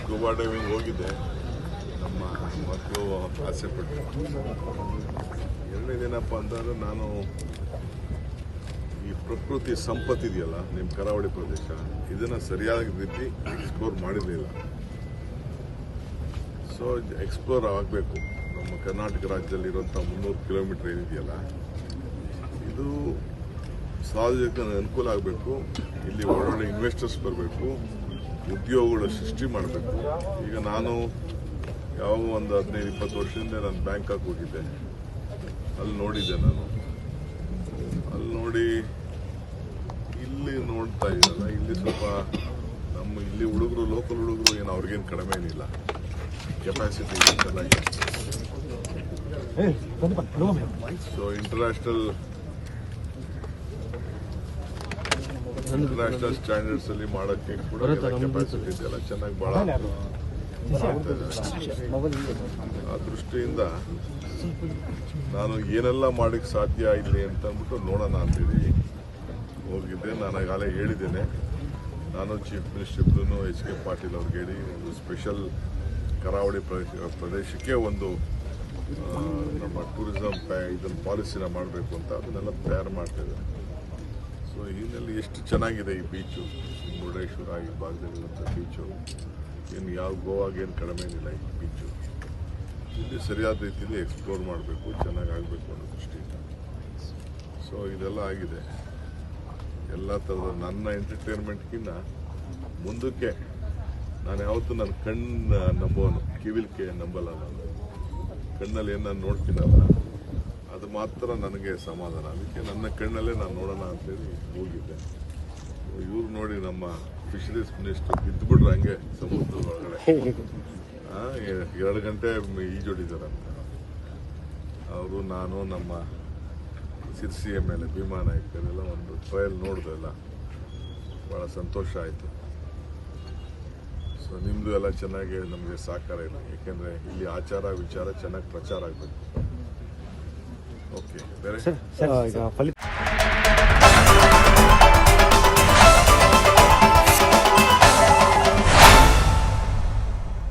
Scuba diving ಹೋಗಿದ್ದೆ ನಮ್ಮ ಮಕ್ಕಳು ಆಸೆ ಪಟ್ಟರು ಎರಡನೇದೇನಪ್ಪ ಅಂತಂದ್ರೆ ನಾನು ಈ ಪ್ರಕೃತಿ ಸಂಪತ್ತಿದೆಯಲ್ಲ ನಿಮ್ಮ ಕರಾವಳಿ ಪ್ರದೇಶ, ಇದನ್ನು ಸರಿಯಾದ ರೀತಿ ಎಕ್ಸ್ಪ್ಲೋರ್ ಮಾಡಿರಲಿಲ್ಲ. ಸೊ ಎಕ್ಸ್ಪ್ಲೋರ್ ಆಗಬೇಕು. ನಮ್ಮ ಕರ್ನಾಟಕ ರಾಜ್ಯದಲ್ಲಿರುವಂಥ ಮುನ್ನೂರು ಕಿಲೋಮೀಟರ್ ಏನಿದೆಯಲ್ಲ, ಇದು ಸಾರ್ವಜನಿಕ ಅನುಕೂಲ ಆಗಬೇಕು. ಇಲ್ಲಿ ಒಳ್ಳೊಳ್ಳೆ ಇನ್ವೆಸ್ಟರ್ಸ್ ಬರಬೇಕು. ಉದ್ಯೋಗಗಳ ಸೃಷ್ಟಿ ಮಾಡಬೇಕು. ಈಗ ನಾನು ಯಾವ ಒಂದು ಹದಿನೈದು ಇಪ್ಪತ್ತು ವರ್ಷದಿಂದ ನಾನು ಬ್ಯಾಂಕಾಕ್ ಹೋಗಿದ್ದೆ. ಅಲ್ಲಿ ನೋಡಿದ್ದೆ ನಾನು. ಅಲ್ಲಿ ನೋಡಿ ಇಲ್ಲಿ ನೋಡ್ತಾ ಇದ್ದಲ್ಲ ಇಲ್ಲಿ ಸ್ವಲ್ಪ ನಮ್ಮ ಇಲ್ಲಿ ಹುಡುಗರು ಲೋಕಲ್ ಹುಡುಗರು ಏನು ಅವ್ರಿಗೇನು ಕಡಿಮೆ ಏನಿಲ್ಲ. ಕೆಪಾಸಿಟಿ ಚೆನ್ನಾಗಿ ಸೊ ಇಂಟರ್ನ್ಯಾಷನಲ್ ಇಂಟರ್ನ್ಯಾಷನಲ್ ಸ್ಟ್ಯಾಂಡರ್ಡ್ಸ್ ಅಲ್ಲಿ ಮಾಡೋಕ್ಕೆ ಕೂಡ ಕೆಪಾಸಿಟಿ ಇದೆಯಲ್ಲ ಚೆನ್ನಾಗಿ ಬಹಳ ಆ ದೃಷ್ಟಿಯಿಂದ ನಾನು ಏನೆಲ್ಲ ಮಾಡಕ್ಕೆ ಸಾಧ್ಯ ಇಲ್ಲಿ ಅಂತ ಅಂದ್ಬಿಟ್ಟು ನೋಡೋಣ ಅಂತೀವಿ ಹೋಗಿದ್ದೆ. ನಾನು ಆಗಲೇ ಹೇಳಿದ್ದೇನೆ. ನಾನು ಚೀಫ್ ಮಿನಿಸ್ಟರ್ನು ಎಚ್ ಕೆ ಪಾಟೀಲ್ ಅವ್ರಿಗೆ ಹೇಳಿ ಒಂದು ಸ್ಪೆಷಲ್ ಕರಾವಳಿ ಪ್ರದೇಶ ಪ್ರದೇಶಕ್ಕೆ ಒಂದು ನಮ್ಮ ಟೂರಿಸಂ ಇದನ್ನು ಪಾಲಿಸಿನ ಮಾಡಬೇಕು ಅಂತ ಅದನ್ನೆಲ್ಲ ತಯಾರು ಮಾಡ್ತಾಯಿದ್ದಾರೆ ಸೊ ಹಿನ್ನೆಲೆ ಎಷ್ಟು ಚೆನ್ನಾಗಿದೆ ಈ ಬೀಚು ಮುರುಡೇಶ್ವರ, ಈ ಭಾಗದಲ್ಲಿರುವಂಥ ಬೀಚು ಏನು ಯಾವ ಗೋವಾಗೇನು ಕಡಿಮೆ ಏನಿಲ್ಲ ಈ ಬೀಚು ಇಲ್ಲಿ ಸರಿಯಾದ ರೀತಿಯಲ್ಲಿ ಎಕ್ಸ್ಪ್ಲೋರ್ ಮಾಡಬೇಕು, ಚೆನ್ನಾಗಿ ಆಗಬೇಕು ಅನ್ನೋ ದೃಷ್ಟಿಯಿಂದ. ಸೊ ಇದೆಲ್ಲ ಆಗಿದೆ. ಎಲ್ಲ ಥರದ ನನ್ನ ಎಂಟರ್ಟೈನ್ಮೆಂಟ್ಗಿನ್ನ ಮುಂದಕ್ಕೆ ನಾನು ಯಾವತ್ತೂ ನನ್ನ ಕಣ್ಣು ನಂಬೋನು ಕಿವಿಲ್ಕೆ ನಂಬಲ್ಲ ನಾನು. ಕಣ್ಣಲ್ಲಿ ಏನು ನೋಡ್ತೀನಲ್ಲ. ಅದು ಮಾತ್ರ ನನಗೆ ಸಮಾಧಾನ. ಅದಕ್ಕೆ ನನ್ನ ಕಣ್ಣಲ್ಲೇ ನಾನು ನೋಡೋಣ ಅಂತೇಳಿ ಹೋಗಿದ್ದೆ. ಇವ್ರು ನೋಡಿ ನಮ್ಮ ಫಿಶರೀಸ್ ಮಿನಿಸ್ಟರ್ ಬಿದ್ದುಬಿಟ್ರೆ ಹಂಗೆ ಸಮುದ್ರದ ಒಳಗಡೆ. ಎರಡು ಗಂಟೆ ಈಜೊಡಿದಾರಂತ ಅವರು, ನಾನು, ನಮ್ಮ ಸಿರ್ಸಿಯ ಮೇಲೆ ಭೀಮಾ ನಾಯಕರೆಲ್ಲ ಒಂದು ಟ್ರಯಲ್ ನೋಡಿದೆಲ್ಲ ಭಾಳ ಸಂತೋಷ ಆಯಿತು. ಸೊ ನಿಮ್ಮದು ಎಲ್ಲ ಚೆನ್ನಾಗಿ ನಮಗೆ ಸಹಕಾರ ಇಲ್ಲ ಯಾಕೆಂದರೆ ಇಲ್ಲಿ ಆಚಾರ ವಿಚಾರ ಚೆನ್ನಾಗಿ ಪ್ರಚಾರ ಆಗಬೇಕು. ఓకే వెరీ సరే సార్ ఇక ఫలితం